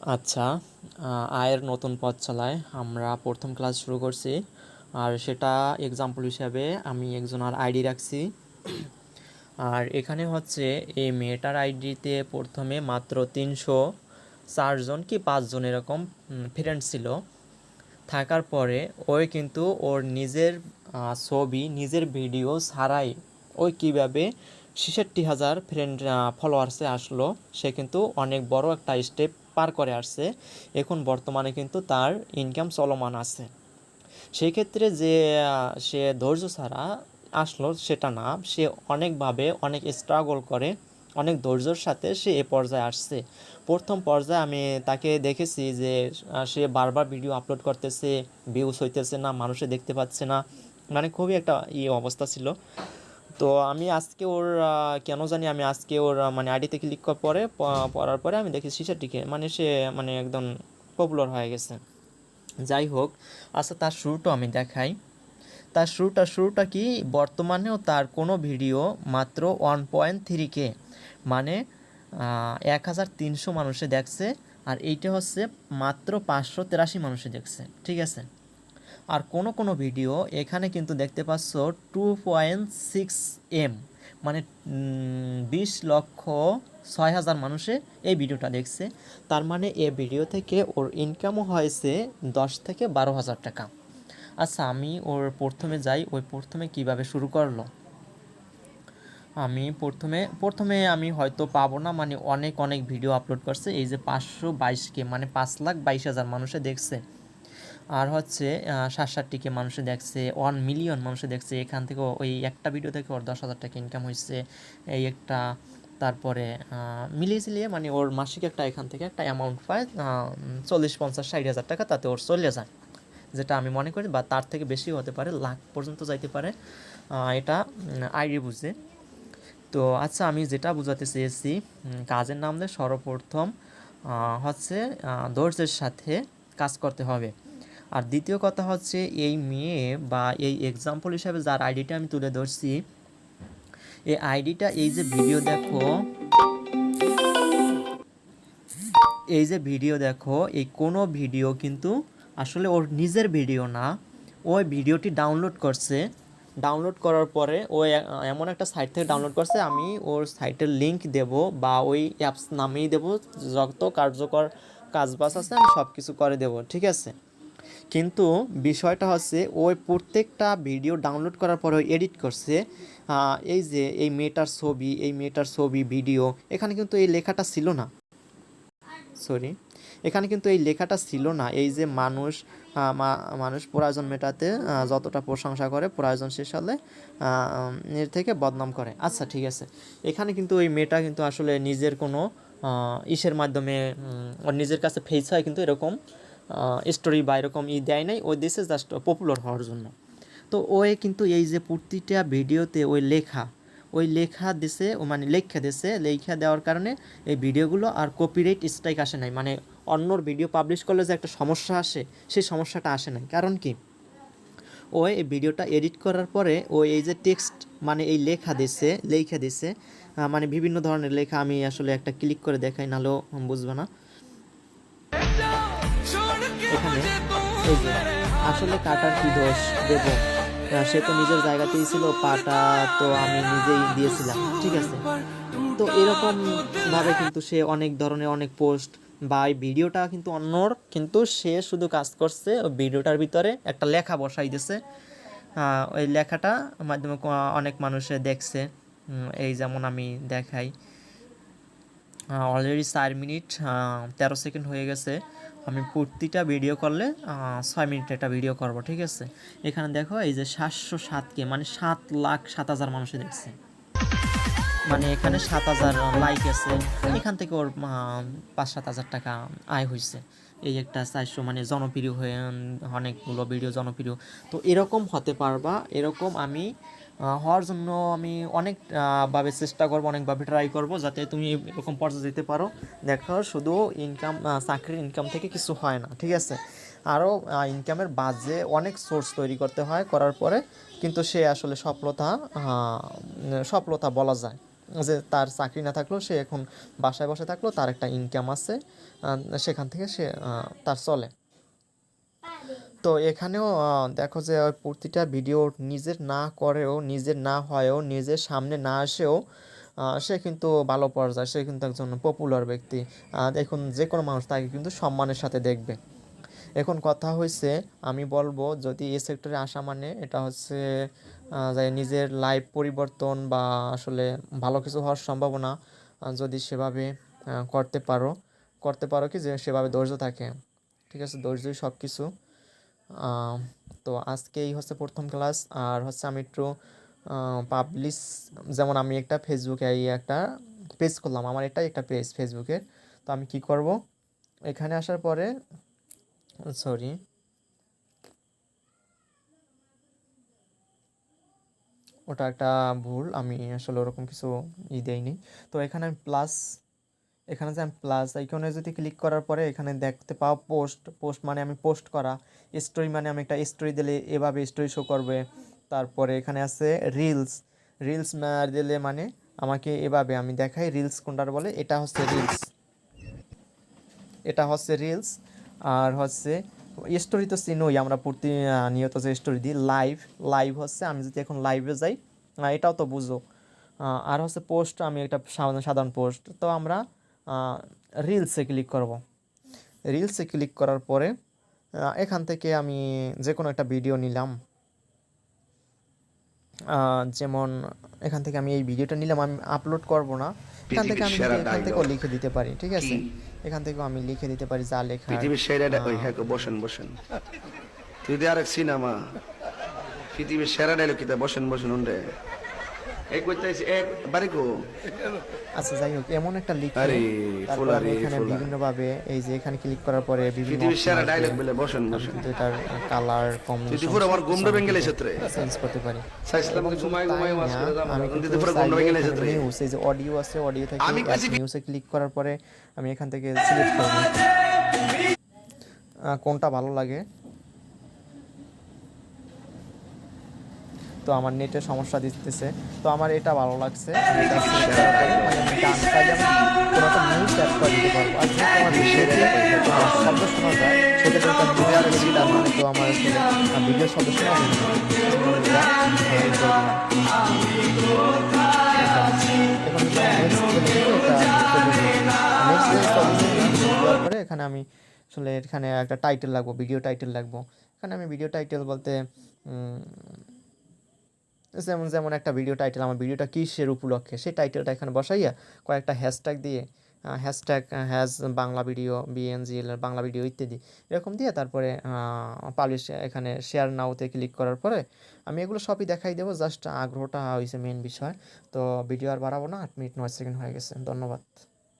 আচ্ছা আয়ের নতুন পথ চালায় আমরা প্রথম ক্লাস শুরু করছি। আর সেটা এক্সাম্পল হিসাবে আমি একজনের আইডি রাখছি। আর এখানে হচ্ছে এই মেয়েটার আইডিতে প্রথমে মাত্র তিনশো চারজন কি পাঁচজন এরকম ফ্রেন্ড ছিল। থাকার পরে ওই কিন্তু ওর নিজের ছবি, নিজের ভিডিও ছাড়াই ওই কীভাবে ছেষট্টি হাজার ফ্রেন্ড ফলোয়ার্সে আসলো, সে কিন্তু অনেক বড় একটা স্টেপ পার করে আসছে, এখন বর্তমানে কিন্তু তার ইনকাম চলমান আছে। সেই ক্ষেত্রে যে সে ধৈর্য ছাড়া আসলো সেটা না, সে অনেকভাবে অনেক স্ট্রাগল করে, অনেক ধৈর্যর সাথে সে এ পর্যায়ে আসছে। প্রথম পর্যায়ে আমি তাকে দেখেছি যে সে বারবার ভিডিও আপলোড করতেছে ভিউস হইতেছে না, মানুষে দেখতে পাচ্ছে না। মানে খুবই একটা ইয়ে অবস্থা ছিল। তো আমি আজকে ওর কেন জানি আমি আজকে ওর মানে আইডিতে ক্লিক পরে পড়ার পরে আমি দেখি শিশাটিকে মানে সে মানে একদম পপুলার হয়ে গেছে। যাই হোক আচ্ছা তার শুরুটা আমি দেখাই। তার শুরুটা শুরুটা কি? বর্তমানেও তার কোনো ভিডিও মাত্র ওয়ান পয়েন্ট থ্রি কে মানে এক হাজার তিনশো মানুষে দেখছে, আর এইটা হচ্ছে মাত্র পাঁচশো তেরাশি মানুষে দেখছে, ঠিক আছে? আর কোনো কোনো ভিডিও এখানে কিন্তু দেখতে পাচ্ছ টু পয়েন্ট সিক্স এম মানে বিশ লক্ষ ছয় হাজার মানুষে এই ভিডিওটা দেখছে। তার মানে এ ভিডিও থেকে ওর ইনকামও হয়েছে দশ থেকে বারো হাজার টাকা। আচ্ছা আমি ওর প্রথমে যাই ওই প্রথমে কীভাবে শুরু করল? আমি প্রথমে প্রথমে আমি হয়তো পাবো না মানে অনেক অনেক ভিডিও আপলোড করছে, এই যে পাঁচশো বাইশকে মানে পাঁচ লাখ বাইশ হাজার মানুষে দেখছে। আর হচ্ছে সাত ষাটটিকে মানুষে দেখছে ওয়ান মিলিয়ন মানুষে দেখছে, এখান থেকে ওই একটা ভিডিও থেকে ওর দশ হাজার টাকা ইনকাম হয়েছে এই একটা, তারপরে মিলিয়ে ঝিলিয়ে মানে ওর মাসিক একটা এখান থেকে একটা অ্যামাউন্ট পায় চল্লিশ, পঞ্চাশ, ষাট হাজার টাকা, তাতে ওর চলে যায়। যেটা আমি মনে করি, বা তার থেকে বেশি হতে পারে, লাখ পর্যন্ত যাইতে পারে এটা আইডি বুঝে। তো আচ্ছা আমি যেটা বোঝাতে চেয়েছি কাজের নাম দিয়ে সর্বপ্রথম হচ্ছে ধৈর্যের সাথে কাজ করতে হবে। আর দ্বিতীয় কথা হচ্ছে এই মেয়ে বা এই এক্সাম্পল হিসাবে যার আইডিটা আমি তুলে ধরছি, এই আইডিটা এই যে ভিডিও দেখো, এই যে ভিডিও দেখো, এই কোনো ভিডিও কিন্তু আসলে ওর নিজের ভিডিও না ওই ভিডিওটি ডাউনলোড করছে। ডাউনলোড করার পরে ও এমন একটা সাইট থেকে ডাউনলোড করছে, আমি ওর সাইটের লিঙ্ক দেব বা ওই অ্যাপস নামেই দেব, যত কার্যকর কাজ কাজবাজ আছে আমি সব কিছু করে দেব, ঠিক আছে? কিন্তু বিষয়টা হচ্ছে, ওই প্রত্যেকটা ভিডিও ডাউনলোড করার পরে এডিট করছে এই যে এই মেয়েটার ছবি, এই মেয়েটার ছবি ভিডিও এখানে কিন্তু এই লেখাটা ছিল না। সরি এখানে কিন্তু এই লেখাটা ছিল না। এই যে মানুষ মানুষ প্রয়োজন মেটাতে যতটা প্রশংসা করে, প্রয়োজন শেষ হলে এর থেকে বদনাম করে। আচ্ছা ঠিক আছে। এখানে কিন্তু ওই মেয়েটা কিন্তু আসলে নিজের কোনো ইসের মাধ্যমে ওর নিজের কাছে ফেস হয় কিন্তু এরকম স্টোরি বা এরকম ই দেয় নাই, ওই দেশে জাস্ট পপুলার হওয়ার জন্য। তো ওই কিন্তু এই যে প্রতিটা ভিডিওতে ওই লেখা ওই লেখা দিছে, ও মানে লেখা দিছে, লেখা দেওয়ার কারণে এই ভিডিওগুলো আর কপিরাইট স্ট্রাইক আসে নাই। মানে অন্যর ভিডিও পাবলিশ করলে যে একটা সমস্যা আসে, সেই সমস্যাটা আসে নাই। কারণ কি? ও এই ভিডিওটা এডিট করার পরে ও এই যে টেক্সট মানে এই লেখা দিছে লেখা দিছে মানে বিভিন্ন ধরনের লেখা আমি আসলে একটা ক্লিক করে দেখাই, নাহলেও বুঝবে না। এই যে, আসলে কাটার কি দোষ? দেব। সে তো নিজের জায়গাতেই ছিল, পাটা তো আমি নিজেই দিয়েছিলাম, ঠিক আছে? তো এরকম ভাবে কিন্তু সে অনেক ধরনের অনেক পোস্ট বা এই ভিডিওটা কিন্তু অন্যর, কিন্তু সে শুধু কাজ করছে ওই ভিডিওটার ভিতরে একটা লেখা বসাই দিয়েছে ওই লেখাটা মাধ্যমে অনেক মানুষে দেখছে। এই যেমন আমি দেখাই। অলরেডি চার মিনিট তেরো সেকেন্ড হয়ে গেছে। আমি প্রতিটা ভিডিও করলে ছয় মিনিট একটা ভিডিও করব, ঠিক আছে? এখানে দেখো, এই যে সাতশো সাতকে মানে সাত লাখ সাত হাজার মানুষে দেখছে। মানে এখানে সাত হাজার লাইক আছে। এখান থেকে ওর পাঁচ সাত হাজার টাকা আয় হয়েছে এই একটা চারশো মানে জনপ্রিয় হয়ে, অনেকগুলো ভিডিও জনপ্রিয়। তো এরকম হতে পারবা, এরকম আমি হওয়ার জন্য আমি অনেক আহ, ভাবে চেষ্টা করব অনেকভাবে ট্রাই করব যাতে তুমি এরকম পর্যায়ে যেতে পারো। দেখো শুধু ইনকাম চাকরির ইনকাম থেকে কিছু হয় না ঠিক আছে? আরও ইনকামের বাজে অনেক সোর্স তৈরি করতে হয় করার পরে কিন্তু সে আসলে সফলতা সফলতা বলা যায়। যে তার চাকরি না থাকলেও সে এখন বাসায় বসে থাকলেও তার একটা ইনকাম আছে সেখান থেকে সে তার চলে। তো এখানেও দেখো যে প্রতিটা ভিডিও নিজের না করেও, নিজের না হয়েও, নিজের সামনে না আসেও সে কিন্তু ভালো পর্যায়ে, সে কিন্তু একজন পপুলার ব্যক্তি। দেখুন, যে কোনো মানুষ তাকে কিন্তু সম্মানের সাথে দেখবে। এখন কথা হয়েছে আমি বলব যদি এ সেক্টরে আসা মানে এটা হচ্ছে নিজের লাইফ পরিবর্তন বা আসলে ভালো কিছু হওয়ার সম্ভাবনা যদি সেভাবে করতে পারো করতে পারো কি যে সেভাবে ধৈর্য থাকে। ঠিক আছে, ধৈর্যই সব কিছু তো আজকেই হচ্ছে প্রথম ক্লাস। আর হচ্ছে আমি একটু পাবলিশ যেমন আমি একটা ফেসবুকে একটা পেজ করলাম আমার এটাই একটা পেজ ফেসবুকের তো আমি কি করব? এখানে আসার পরে সরি ওটা একটা ভুল, আমি আসলে ওরকম কিছু ই দেইনি। তো এখানে আমি প্লাস এখানে যে আমি প্লাস আইকনে যদি ক্লিক করার পরে এখানে দেখতে পাও পোস্ট পোস্ট মানে আমি পোস্ট করা। স্টোরি মানে আমি একটা স্টোরি দিলে এভাবে স্টোরি শো করবে। তারপরে এখানে আছে রিলস রিলস দিলে মানে আমাকে এভাবে আমি দেখাই রিলস কোনটার বলে? এটা হচ্ছে রিলস এটা হচ্ছে রিলস আর হচ্ছে স্টোরি তো চিনোই আমরা প্রতি নিয়ত যে স্টোরি দিই লাইভ লাইভ হচ্ছে আমি যদি এখন লাইভে যাই এটাও তো বুঝো। আর হচ্ছে পোস্ট আমি একটা সাধারণ পোস্ট তো আমরা রিলসে ক্লিক করব। রিলসে ক্লিক করার পরে এখান থেকে আমি যে কোনো একটা ভিডিও নিলাম। যেমন এখান থেকে আমি এই ভিডিওটা নিলাম আমি আপলোড করব না। এখান থেকে আমি এখান থেকেও লিখে দিতে পারি ঠিক আছে? এখান থেকেও আমি লিখে দিতে পারি যা লেখা। পৃথিবীর সেরা ওই হ্যাঁ বসেন বসেন। তুই দিয়ে আরেক সিনেমা পৃথিবীর সেরা ডাইলগ কিতা? বসেন বসেন উন্ডে এক আচ্ছা যাই হোক এমন একটা লিখে আরে, তারপর ফুলা আমি রে, এখানে বিভিন্ন ভাবে এই যে এখানে ক্লিক করার পরে বিভিন্ন পৃথিবীর সেরা আসবে। বলে বসেন বসেন। কিন্তু কালার তুই তো পুরো আমার গুমডো ভেঙে ক্ষেত্রে চেঞ্জ করতে পারি। সাইসলাম ঘুমাই ঘুমাই মাছ করে দাম আমি আমি কিন্তু কিন্তু পুরো গুমডো ভেঙে ক্ষেত্রে নিউজ এই যে অডিও আছে অডিও থেকে আমি নিউজে ক্লিক করার পরে আমি এখান থেকে সিলেক্ট করব। কোনটা ভালো লাগে? তো আমার নেটে সমস্যা দিতেছে তো আমার এটা ভালো লাগছে আমি এটা select করার পরে গান চাইলে আমি কোনো একটা নিউজ অ্যাড করে দিতে পারব আর যেহেতু আমার ভিডিওতে শব্দ শোনা যায় সেক্ষেত্রে একটা ভিডিও আর গিটার তো আমার আসলে ভিডিও শব্দ শোনা যায় না। সেজন্য আমি এটা, আহ, ই করে দিলাম। এখন আমি আসলে এখানে একটা টাইটেল লাগবো ভিডিও টাইটেল লাগবো এখানে আমি ভিডিও টাইটেল বলতে যেমন যেমন একটা ভিডিও টাইটেল আমার ভিডিওটা কিসের উপলক্ষে? সেই টাইটেলটা এখানে বসাইয়া কয়েকটা হ্যাশট্যাগ দিয়ে hashtag has Bangla video BNGL Bangla video ইত্যাদি এরকম দিয়ে তারপরে পাবলিশ এখানে শেয়ার নাওতে ক্লিক করার পরে আমি এগুলো সবই দেখাই দেবো। জাস্ট আগ্রহটা হয়েছে মেন বিষয়। তো ভিডিও আর বাড়াবো না, আট মিনিট নয় সেকেন্ড হয়ে গেছে। ধন্যবাদ।